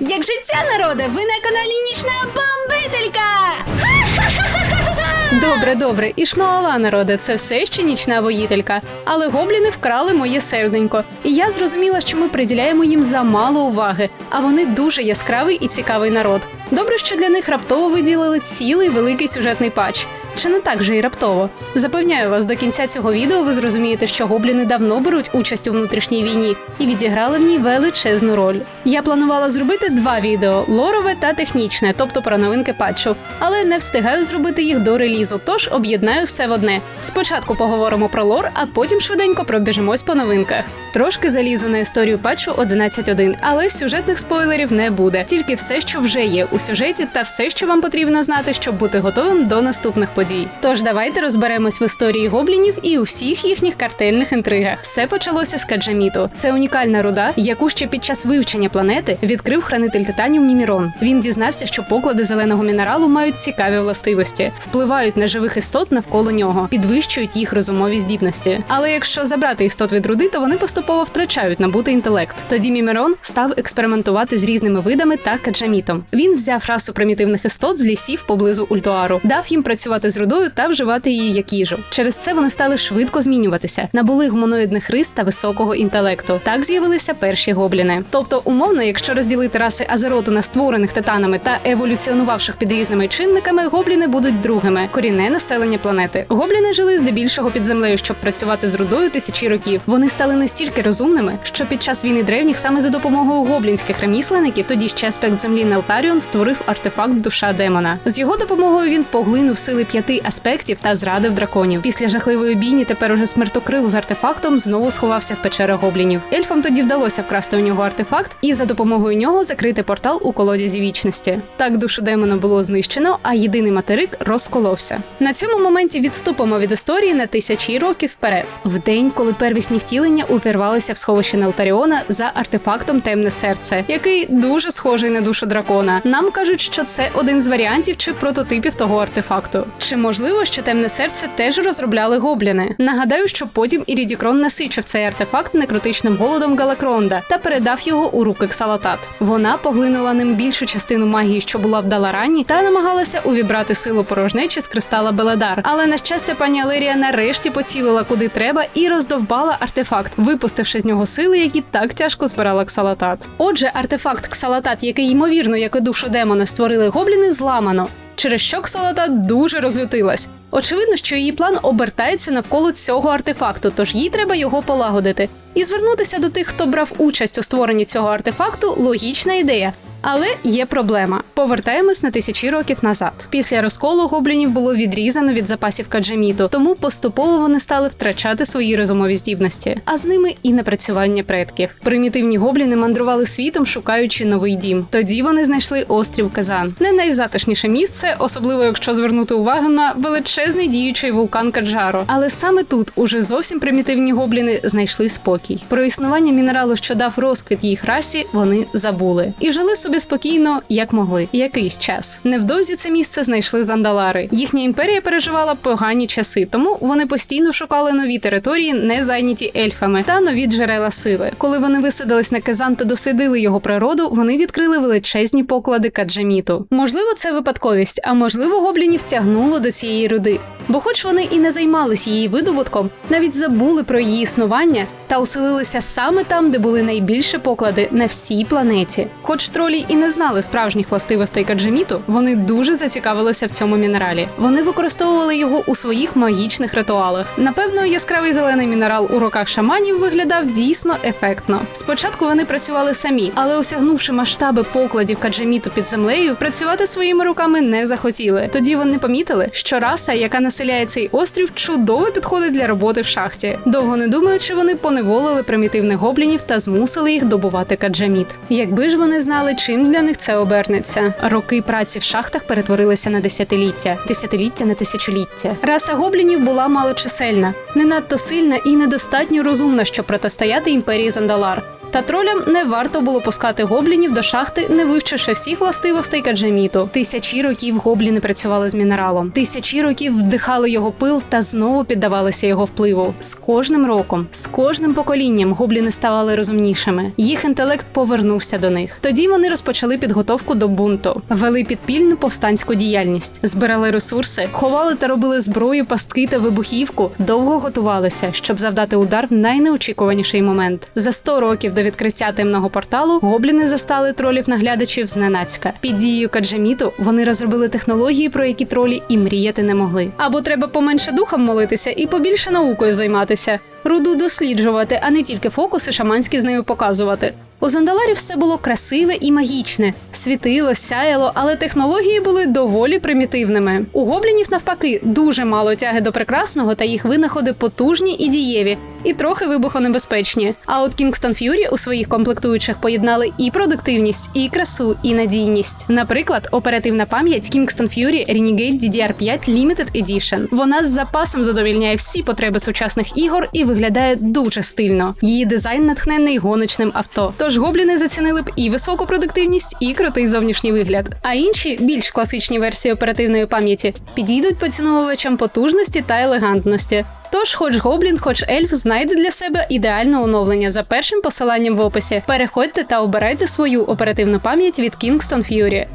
Як життя народе, ви на каналі Нічна Бомбителька! Добре, добре, і шноала народе, це все ще нічна воїтелька. Але гобліни вкрали моє серденько. І я зрозуміла, що ми приділяємо їм замало уваги, а вони дуже яскравий і цікавий народ. Добре, що для них раптово виділили цілий великий сюжетний патч. Чи не так же і раптово? Запевняю вас, до кінця цього відео ви зрозумієте, що гобліни давно беруть участь у внутрішній війні і відіграли в ній величезну роль. Я планувала зробити два відео: лорове та технічне, тобто про новинки патчу, але не встигаю зробити їх до релізу, тож об'єднаю все в одне. Спочатку поговоримо про лор, а потім швиденько пробіжимось по новинках. Трошки залізу на історію патчу 11.1, але сюжетних спойлерів не буде. Тільки все, що вже є у сюжеті, та все, що вам потрібно знати, щоб бути готовим до наступних подій. Тож давайте розберемось в історії гоблінів і у всіх їхніх картельних інтригах. Все почалося з Каджаміту. Це унікальна руда, яку ще під час вивчення планети відкрив хранитель титанів Мімірон. Він дізнався, що поклади зеленого мінералу мають цікаві властивості, впливають на живих істот навколо нього, підвищують їх розумові здібності. Але якщо забрати істот від руди, то вони поступово втрачають набутий інтелект. Тоді Мімірон став експериментувати з різними видами та каджамітом. Він взяв расу примітивних істот з лісів поблизу Ультуару, дав їм працювати з рудою та вживати її як їжу. Через це вони стали швидко змінюватися, набули гуманоїдних рис та високого інтелекту. Так з'явилися перші гобліни. Тобто, умовно, якщо розділити раси Азероту на створених титанами та еволюціонувавших під різними чинниками, гобліни будуть другими корінне населення планети. Гобліни жили здебільшого під землею, щоб працювати з рудою тисячі років. Вони стали настільки розумними, що під час війни древніх саме за допомогою гоблінських ремісленників тоді ще аспект землі Нелтаріон створив артефакт душа демона. З його допомогою він поглинув сили п'яти аспектів та зрадив драконів. Після жахливої бійні тепер уже смертокрил з артефактом знову сховався в печерах гоблінів. Ельфам тоді вдалося вкрасти у нього артефакт і за допомогою нього закрити портал у колодязі вічності. Так душу демона було знищено, а єдиний материк розколовся. На цьому моменті відступимо від історії на тисячі років вперед. В день, коли первісні втілення увірвалися в сховище Нелтаріона за артефактом Темне серце, який дуже схожий на душу дракона. Нам кажуть, що це один з варіантів чи прототипів того артефакту. Чи можливо, що темне серце теж розробляли гобліни? Нагадаю, що потім Ірідікрон насичив цей артефакт некротичним голодом Галакронда та передав його у руки Ксалатат. Вона поглинула ним більшу частину магії, що була в Даларані, та намагалася увібрати силу порожнечі з кристала Беледар. Але на щастя, пані Алерія нарешті поцілила куди треба і роздовбала артефакт, випустивши з нього сили, які так тяжко збирала Ксалатат. Отже, артефакт Ксалатат, який ймовірно, як і душу демона, створили гобліни, зламано. Через що Ксалата дуже розлютилась. Очевидно, що її план обертається навколо цього артефакту, тож їй треба його полагодити. І звернутися до тих, хто брав участь у створенні цього артефакту, логічна ідея. Але є проблема. Повертаємось на тисячі років назад. Після розколу гоблінів було відрізано від запасів каджаміту, тому поступово вони стали втрачати свої розумові здібності, а з ними і напрацювання предків. Примітивні гобліни мандрували світом, шукаючи новий дім. Тоді вони знайшли острів Казан, не найзатишніше місце, особливо якщо звернути увагу на величезний діючий вулкан Каджаро. Але саме тут уже зовсім примітивні гобліни знайшли спокій. Про існування мінералу, що дав розквіт їх расі, вони забули і жили собі спокійно, як могли. Якийсь час. Невдовзі це місце знайшли зандалари. Їхня імперія переживала погані часи, тому вони постійно шукали нові території, не зайняті ельфами, та нові джерела сили. Коли вони висадились на Кезан та дослідили його природу, вони відкрили величезні поклади каджаміту. Можливо, це випадковість, а можливо, гоблінів тягнуло до цієї руди. Yuk Бо, хоч вони і не займались її видобутком, навіть забули про її існування та оселилися саме там, де були найбільші поклади на всій планеті. Хоч тролі і не знали справжніх властивостей каджеміту, вони дуже зацікавилися в цьому мінералі. Вони використовували його у своїх магічних ритуалах. Напевно, яскравий зелений мінерал у руках шаманів виглядав дійсно ефектно. Спочатку вони працювали самі, але осягнувши масштаби покладів каджеміту під землею, працювати своїми руками не захотіли. Тоді вони помітили, що раса, яка населяє цей острів, чудово підходить для роботи в шахті. Довго не думаючи, вони поневолили примітивних гоблінів та змусили їх добувати каджаміт. Якби ж вони знали, чим для них це обернеться. Роки праці в шахтах перетворилися на десятиліття, десятиліття на тисячоліття. Раса гоблінів була малочисельна, не надто сильна і недостатньо розумна, щоб протистояти імперії Зандалар. Та тролям не варто було пускати гоблінів до шахти, не вивчивши всіх властивостей каджеміту. Тисячі років гобліни працювали з мінералом. Тисячі років вдихали його пил та знову піддавалися його впливу. З кожним роком, з кожним поколінням гобліни ставали розумнішими. Їх інтелект повернувся до них. Тоді вони розпочали підготовку до бунту, вели підпільну повстанську діяльність, збирали ресурси, ховали та робили зброю, пастки та вибухівку. Довго готувалися, щоб завдати удар в найнеочікуваніший момент. За 100 років до відкриття темного порталу гобліни застали тролів наглядачів зненацька. Під дією каджаміту вони розробили технології, про які тролі і мріяти не могли. Або треба поменше духом молитися і побільше наукою займатися, руду досліджувати, а не тільки фокуси шаманські з нею показувати. У Зандаларів все було красиве і магічне, світило, сяяло, але технології були доволі примітивними. У гоблінів, навпаки, дуже мало тяги до прекрасного, та їх винаходи потужні і дієві, і трохи вибухонебезпечні. А от Kingston Fury у своїх комплектуючих поєднали і продуктивність, і красу, і надійність. Наприклад, оперативна пам'ять Kingston Fury Renegade DDR5 Limited Edition. Вона з запасом задовільняє всі потреби сучасних ігор і виглядає дуже стильно. Її дизайн натхнений гоночним авто. Тож гобліни зацінили б і високу продуктивність, і крутий зовнішній вигляд. А інші більш класичні версії оперативної пам'яті підійдуть поціновувачам потужності та елегантності. Тож, хоч гоблін, хоч ельф знайде для себе ідеальне оновлення за першим посиланням в описі. Переходьте та обирайте свою оперативну пам'ять від Kingston Fury.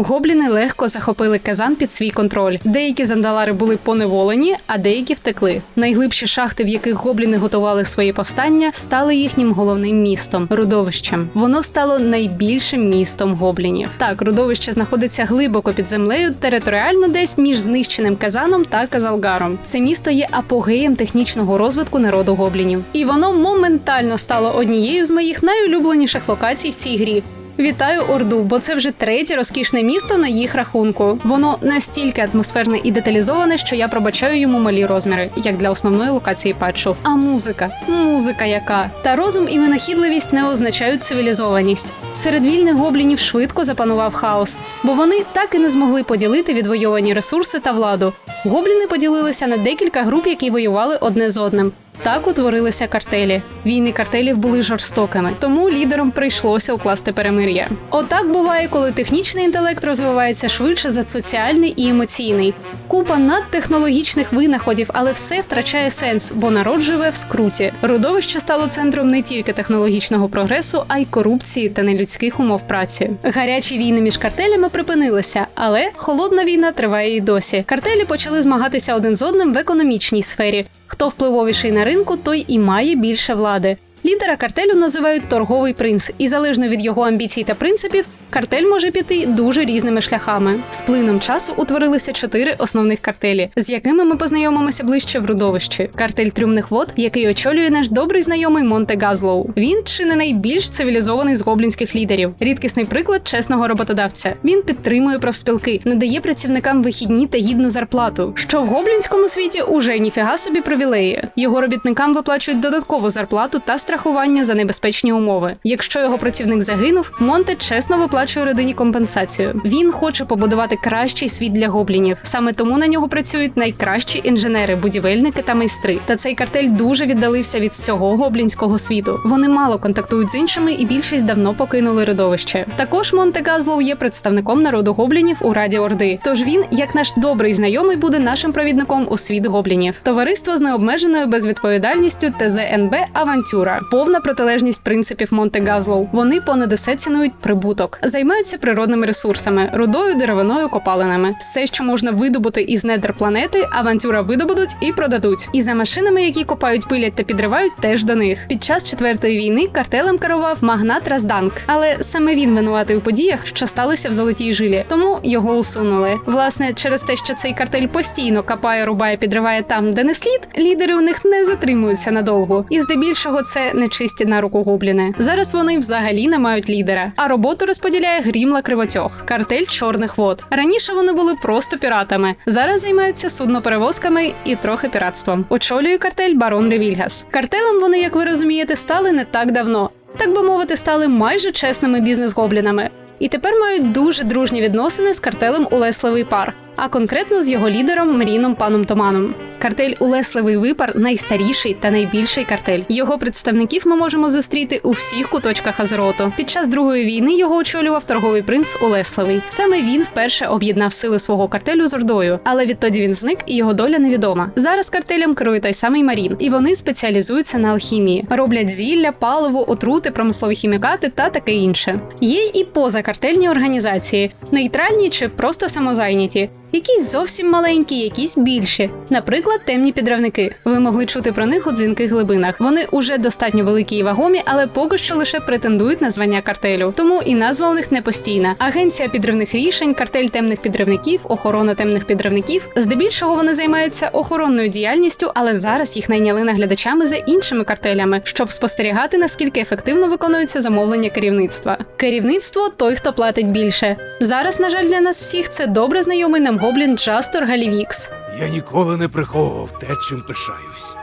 Гобліни легко захопили казан під свій контроль. Деякі зандалари були поневолені, а деякі втекли. Найглибші шахти, в яких гобліни готували свої повстання, стали їхнім головним містом рудовищем. Воно стало найбільшим містом гоблінів. Так, рудовище знаходиться глибоко під землею, територіально десь між знищеним казаном та казалгаром. Це місто є апогеєм технічного розвитку народу гоблінів, і воно моментально стало однією з моїх найулюбленіших локацій в цій грі. Вітаю Орду, бо це вже третє розкішне місто на їх рахунку. Воно настільки атмосферне і деталізоване, що я пробачаю йому малі розміри, як для основної локації патчу. А музика, музика яка та розум і винахідливість не означають цивілізованість. Серед вільних гоблінів швидко запанував хаос, бо вони так і не змогли поділити відвоювані ресурси та владу. Гобліни поділилися на декілька груп, які воювали одне з одним. Так утворилися картелі. Війни картелів були жорстокими, тому лідерам прийшлося укласти перемир'я. Отак буває, коли технічний інтелект розвивається швидше за соціальний і емоційний. Купа надтехнологічних винаходів, але все втрачає сенс, бо народ живе в скруті. Родовище стало центром не тільки технологічного прогресу, а й корупції та нелюдських умов праці. Гарячі війни між картелями припинилися, але холодна війна триває і досі. Картелі почали змагатися один з одним в економічній сфері. Хто впливовіший на ринку, той і має більше влади. Лідера картелю називають торговий принц, і залежно від його амбіцій та принципів, картель може піти дуже різними шляхами. З плином часу утворилися чотири основних картелі, з якими ми познайомимося ближче в родовищі. Картель трюмних вод, який очолює наш добрий знайомий Монте Газлоу. Він чи не найбільш цивілізований з гоблінських лідерів. Рідкісний приклад чесного роботодавця. Він підтримує профспілки, надає працівникам вихідні та гідну зарплату. Що в гоблінському світі уже ніфіга собі привілеї. Його робітникам виплачують додаткову зарплату та страхування за небезпечні умови. Якщо його працівник загинув, Монте чесно виплачує родині компенсацію. Він хоче побудувати кращий світ для гоблінів. Саме тому на нього працюють найкращі інженери, будівельники та майстри. Та цей картель дуже віддалився від всього гоблінського світу. Вони мало контактують з іншими, і більшість давно покинули родовище. Також Монте Газлоу є представником народу гоблінів у Раді Орди. Тож він, як наш добрий знайомий, буде нашим провідником у світ гоблінів. Товариство з необмеженою безвідповідальністю ТЗНБ Авантюра, повна протилежність принципів Монте Газлоу. Вони понад усе цінують прибуток, займаються природними ресурсами, рудою, деревиною, копалинами. Все, що можна видобути із недр планети, авантюра видобудуть і продадуть. І за машинами, які копають, пилять та підривають, теж до них. Під час четвертої війни картелем керував магнат Разданк, але саме він винуватий у подіях, що сталися в золотій жилі, тому його усунули. Власне, через те, що цей картель постійно копає, рубає, підриває там, де не слід, лідери у них не затримуються надовго, і здебільшого це нечисті на руку гобліни. Зараз вони взагалі не мають лідера, а роботу розподіляє Грімла Кривотьох, картель чорних вод. Раніше вони були просто піратами. Зараз займаються судноперевозками і трохи піратством. Очолює картель барон Ревільгас. Картелем вони, як ви розумієте, стали не так давно. Так би мовити, стали майже чесними бізнес-гоблінами. І тепер мають дуже дружні відносини з картелем Улесливий пар. А конкретно з його лідером Мріном Паном Томаном. Картель Улесливий Випар найстаріший та найбільший картель. Його представників ми можемо зустріти у всіх куточках Азероту. Під час другої війни його очолював торговий принц Улесливий. Саме він вперше об'єднав сили свого картелю з Ордою, але відтоді він зник і його доля невідома. Зараз картелем керує той самий Марін, і вони спеціалізуються на алхімії, роблять зілля, паливо, отрути, промислові хімікати та таке інше. Є і позакартельні організації, нейтральні чи просто самозайняті. Якісь зовсім маленькі, якісь більші. Наприклад, темні підривники. Ви могли чути про них у дзвінких глибинах. Вони уже достатньо великі і вагомі, але поки що лише претендують на звання картелю. Тому і назва у них не постійна. Агенція підривних рішень, картель темних підривників, охорона темних підривників. Здебільшого вони займаються охоронною діяльністю, але зараз їх найняли наглядачами за іншими картелями, щоб спостерігати, наскільки ефективно виконуються замовлення керівництва. Керівництво той, хто платить більше. Зараз, на жаль, для нас всіх це добре знайомий нам гоблін Джастор Галівікс. Я ніколи не приховував те, чим пишаюсь.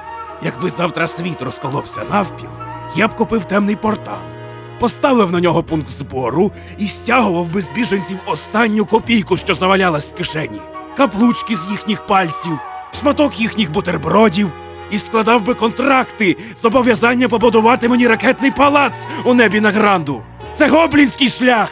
Якби завтра світ розколовся навпіл, я б купив темний портал, поставив на нього пункт збору і стягував би з біженців останню копійку, що завалялась в кишені, каплучки з їхніх пальців, шматок їхніх бутербродів, і складав би контракти зобов'язання побудувати мені ракетний палац у небі на гранду. Це гоблінський шлях!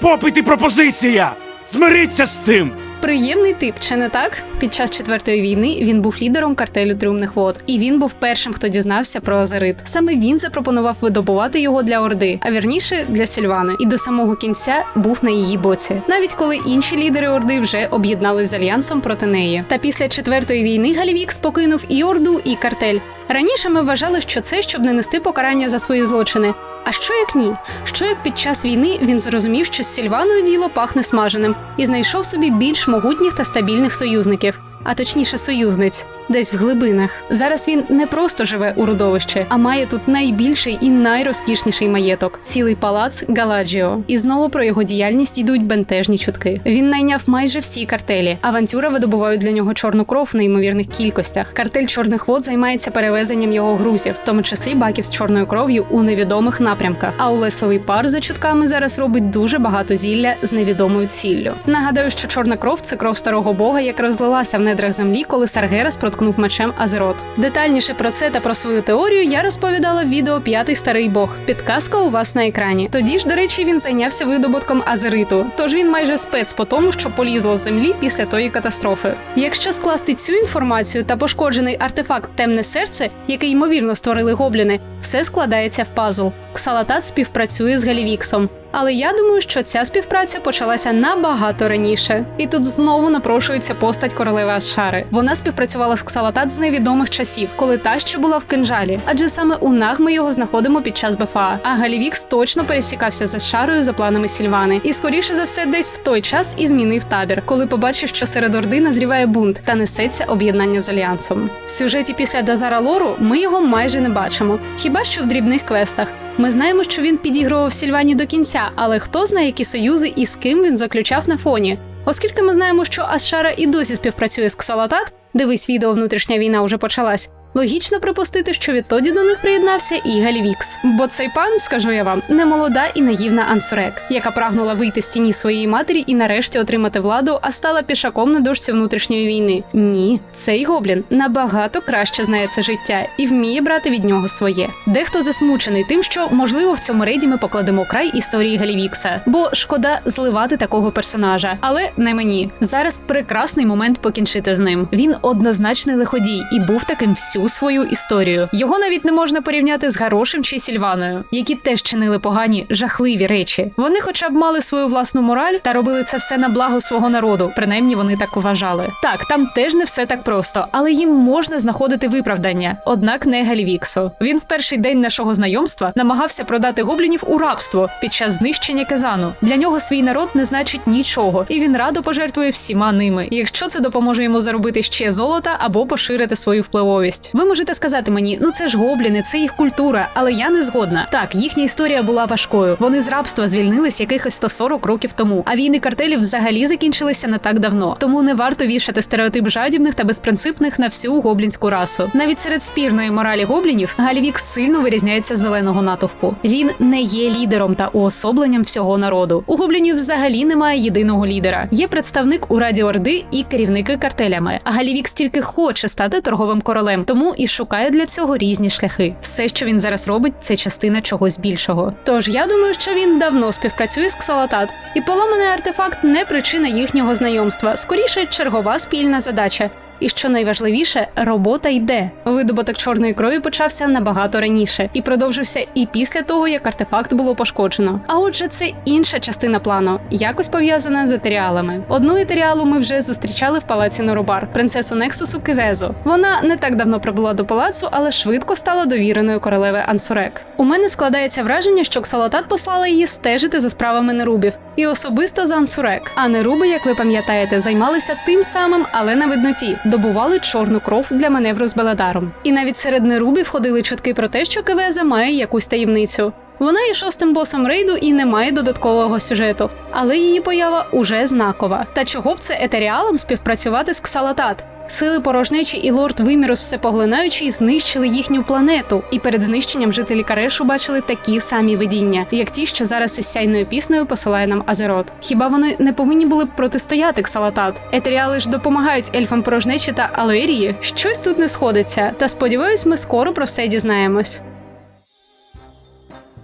Попит і пропозиція! Змиріться з цим! Приємний тип, чи не так? Під час четвертої війни він був лідером картелю трюмних вод, і він був першим, хто дізнався про азерит. Саме він запропонував видобувати його для Орди, а вірніше для Сільвани, і до самого кінця був на її боці, навіть коли інші лідери Орди вже об'єднались з альянсом проти неї. Та після четвертої війни Галівікс покинув і Орду, і картель. Раніше ми вважали, що це щоб не нести покарання за свої злочини. А що як ні? Що як під час війни він зрозумів, що з Сільваною діло пахне смаженим і знайшов собі більш могутніх та стабільних союзників, а точніше союзниць, десь в глибинах. Зараз він не просто живе у родовищі, а має тут найбільший і найрозкішніший маєток цілий палац Галаджіо. І знову про його діяльність йдуть бентежні чутки. Він найняв майже всі картелі. Авантюра видобувають для нього чорну кров в неймовірних кількостях. Картель чорних вод займається перевезенням його грузів, в тому числі баків з чорною кров'ю у невідомих напрямках. А улесливий пар за чутками зараз робить дуже багато зілля з невідомою ціллю. Нагадаю, що чорна кров це кров старого бога, яка розлилася в недрах землі, коли Саргерас проткнув мечем Азерот. Детальніше про це та про свою теорію я розповідала в відео П'ятий старий бог. Підказка у вас на екрані. Тоді ж, до речі, він зайнявся видобутком азериту. Тож він майже спец по тому, що полізло з землі після тої катастрофи. Якщо скласти цю інформацію та пошкоджений артефакт Темне серце, який ймовірно створили гобліни, все складається в пазл. Ксалатат співпрацює з Галівіксом. Але я думаю, що ця співпраця почалася набагато раніше. І тут знову напрошується постать королеви Ашари. Вона співпрацювала з Ксалатат з невідомих часів, коли та ще була в кинжалі. Адже саме у Наг ми його знаходимо під час БФА. А Галівікс точно пересікався з Ашарою за планами Сільвани. І скоріше за все, десь в той час і змінив табір, коли побачив, що серед Орди назріває бунт та несеться об'єднання з альянсом. В сюжеті після Дазара Лору ми його майже не бачимо, хіба що в дрібних квестах. Ми знаємо, що він підігрував Сільвані до кінця, але хто знає, які союзи і з ким він заключав на фоні. Оскільки ми знаємо, що Асшара і досі співпрацює з Ксалатат, дивись відео внутрішня війна вже почалась. Логічно припустити, що відтоді до них приєднався і Галівікс. Бо цей пан, скажу я вам, не молода і наївна Ансурек, яка прагнула вийти з тіні своєї матері і нарешті отримати владу, а стала пішаком на дошці внутрішньої війни. Ні, цей гоблін набагато краще знає це життя і вміє брати від нього своє. Дехто засмучений тим, що можливо в цьому рейді ми покладемо край історії Галівікса, бо шкода зливати такого персонажа, але не мені. Зараз прекрасний момент покінчити з ним. Він однозначний лиходій і був таким всю свою історію. Його навіть не можна порівняти з Гарошем чи Сільваною, які теж чинили погані, жахливі речі. Вони, хоча б мали свою власну мораль та робили це все на благо свого народу. Принаймні вони так вважали. Так, там теж не все так просто, але їм можна знаходити виправдання. Однак не Галівіксу. Він в перший день нашого знайомства намагався продати гоблінів у рабство під час знищення Казану. Для нього свій народ не значить нічого, і він радо пожертвує всіма ними, якщо це допоможе йому заробити ще золота або поширити свою впливовість. Ви можете сказати мені, ну це ж гобліни, це їх культура, але я не згодна. Так, їхня історія була важкою. Вони з рабства звільнились якихось 140 років тому. А війни картелів взагалі закінчилися не так давно. Тому не варто вішати стереотип жадібних та безпринципних на всю гоблінську расу. Навіть серед спірної моралі гоблінів Галівік сильно вирізняється з зеленого натовпу. Він не є лідером та уособленням всього народу. У гоблінів взагалі немає єдиного лідера. Є представник у Раді Орди і керівники картелями. А Галівік стільки хоче стати торговим королем, тому і шукає для цього різні шляхи. Все, що він зараз робить, це частина чогось більшого. Тож я думаю, що він давно співпрацює з Ксалатат, і поламаний артефакт не причина їхнього знайомства, скоріше чергова спільна задача. І що найважливіше, робота йде. Видобуток чорної крові почався набагато раніше і продовжився і після того, як артефакт було пошкоджено. А отже, це інша частина плану, якось пов'язана з етеріалами. Одну етеріалу ми вже зустрічали в палаці Норубар, принцесу Нексусу Кивезу. Вона не так давно прибула до палацу, але швидко стала довіреною королеви Ансурек. У мене складається враження, що Ксалатат послала її стежити за справами нерубів і особисто за Ансурек. А неруби, як ви пам'ятаєте, займалися тим самим, але на видноті добували чорну кров для маневру з Беладаром. І навіть серед нерубів ходили чутки про те, що Кевеза має якусь таємницю. Вона є шостим босом рейду і не має додаткового сюжету, але її поява уже знакова. Та чого б це етеріалам співпрацювати з Ксалатат? Сили порожнечі і лорд Вимірус всепоглинаючий знищили їхню планету, і перед знищенням жителі Карешу бачили такі самі видіння, як ті, що зараз із сяйною піснею посилає нам Азерот. Хіба вони не повинні були б протистояти Ксалатат? Етеріали ж допомагають ельфам порожнечі та Алерії. Щось тут не сходиться. Та сподіваюсь, ми скоро про все дізнаємось.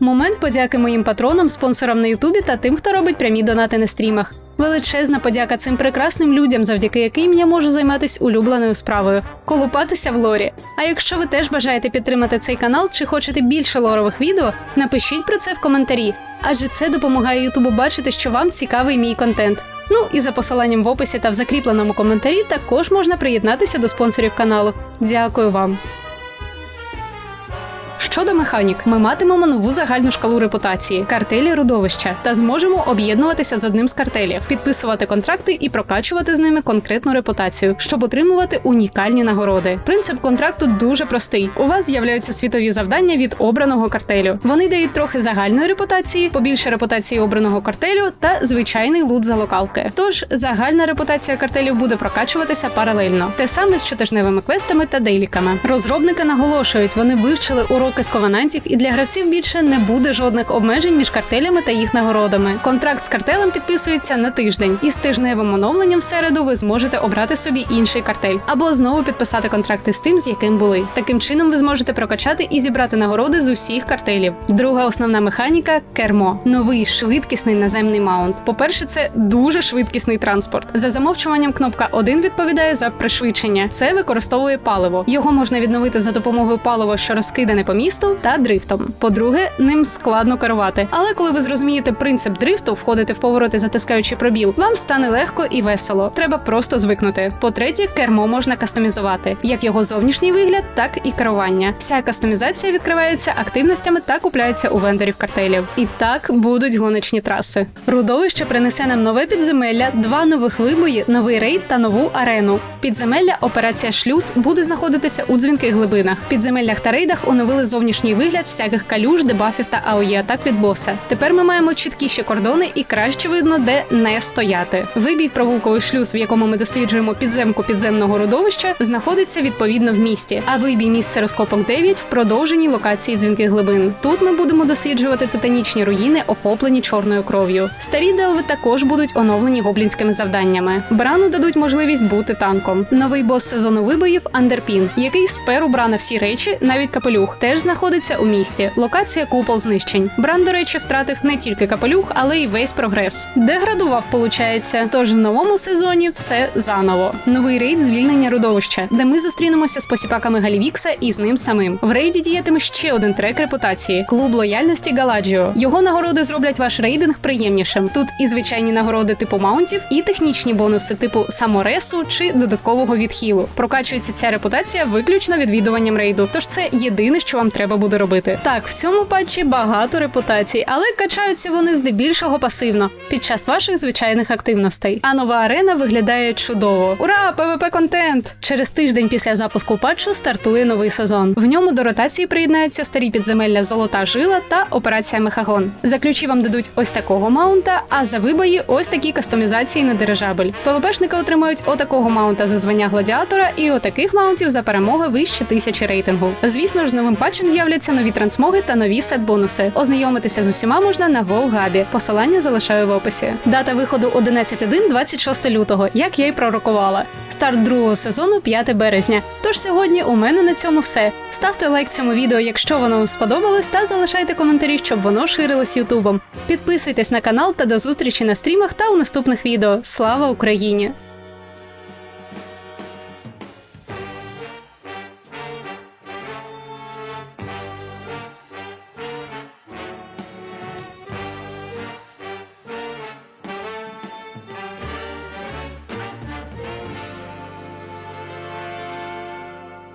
Момент подяки моїм патронам, спонсорам на Ютубі та тим, хто робить прямі донати на стрімах. Величезна подяка цим прекрасним людям, завдяки яким я можу займатися улюбленою справою колупатися в лорі. А якщо ви теж бажаєте підтримати цей канал чи хочете більше лорових відео, напишіть про це в коментарі, адже це допомагає Ютубу бачити, що вам цікавий мій контент. Ну і за посиланням в описі та в закріпленому коментарі також можна приєднатися до спонсорів каналу. Дякую вам. Щодо механік, ми матимемо нову загальну шкалу репутації картелі родовища та зможемо об'єднуватися з одним з картелів, підписувати контракти і прокачувати з ними конкретну репутацію, щоб отримувати унікальні нагороди. Принцип контракту дуже простий. У вас з'являються світові завдання від обраного картелю. Вони дають трохи загальної репутації, побільше репутації обраного картелю та звичайний лут за локалки. Тож загальна репутація картелів буде прокачуватися паралельно. Те саме з щотижневими квестами та дейліками. Розробники наголошують, вони вивчили уроки з ковенантів, і для гравців більше не буде жодних обмежень між картелями та їх нагородами. Контракт з картелем підписується на тиждень, і з тижневим оновленням в середу ви зможете обрати собі інший картель або знову підписати контракти з тим, з яким були. Таким чином ви зможете прокачати і зібрати нагороди з усіх картелів. Друга основна механіка кермо новий швидкісний наземний маунт. По-перше, це дуже швидкісний транспорт. За замовчуванням кнопка 1 відповідає за пришвидшення. Це використовує паливо. Його можна відновити за допомогою палива, що розкидане по місту, та дрифтом. По-друге, ним складно керувати. Але коли ви зрозумієте принцип дрифту, входите в повороти, затискаючи пробіл, вам стане легко і весело. Треба просто звикнути. По-третє, кермо можна кастомізувати, як його зовнішній вигляд, так і керування. Вся кастомізація відкривається активностями та купляється у вендорів картелів. І так будуть гоночні траси. Рудовище принесе нам нове підземелля, два нових вибої, новий рейд та нову арену. Підземелля операція шлюз буде знаходитися у дзвінких глибинах. Підземеллях та рейдах оновили зовнішній вигляд всяких калюж, дебафів та АОЄ атак від боса. Тепер ми маємо чіткіші кордони і краще видно, де не стояти. Вибій провулковий шлюз, в якому ми досліджуємо підземку підземного родовища, знаходиться відповідно в місті. А вибій місце розкопок 9 в продовженій локації дзвінких глибин. Тут ми будемо досліджувати титанічні руїни, охоплені чорною кров'ю. Старі делви також будуть оновлені гоблінськими завданнями. Брану дадуть можливість бути танком. Новий бос сезону вибоїв Андерпін, який спер у Брана всі речі, навіть капелюх, теж знаходиться у місті. Локація купол знищень. Бран, до речі, втратив не тільки капелюх, але й весь прогрес. Деградував, получається. Тож в новому сезоні все заново. Новий рейд звільнення родовища, де ми зустрінемося з посіпаками Галівікса і з ним самим. В рейді діятиме ще один трек репутації клуб лояльності Галаджіо. Його нагороди зроблять ваш рейдинг приємнішим. Тут і звичайні нагороди типу маунтів, і технічні бонуси типу саморесу чи додаткового відхилу. Прокачується ця репутація виключно відвідуванням рейду. Тож це єдине, що вам треба треба буде робити. Так, в цьому патчі багато репутацій, але качаються вони здебільшого пасивно під час ваших звичайних активностей. А нова арена виглядає чудово. Ура! ПВП контент! Через тиждень після запуску патчу стартує новий сезон. В ньому до ротації приєднаються старі підземелля Золота жила та операція Мехагон. За ключі вам дадуть ось такого маунта, а за вибої ось такі кастомізації на дирижабель. ПВПшники отримають отакого маунта за звання гладіатора і отаких маунтів за перемоги вище тисячі рейтингу. Звісно ж, з новим патчем з'являться нові трансмоги та нові сет-бонуси. Ознайомитися з усіма можна на Волгабі. Посилання залишаю в описі. Дата виходу 11.1 26 лютого, як я й пророкувала. Старт другого сезону 5 березня. Тож сьогодні у мене на цьому все. Ставте лайк цьому відео, якщо воно вам сподобалось, та залишайте коментарі, щоб воно ширилось Ютубом. Підписуйтесь на канал та до зустрічі на стрімах та у наступних відео. Слава Україні!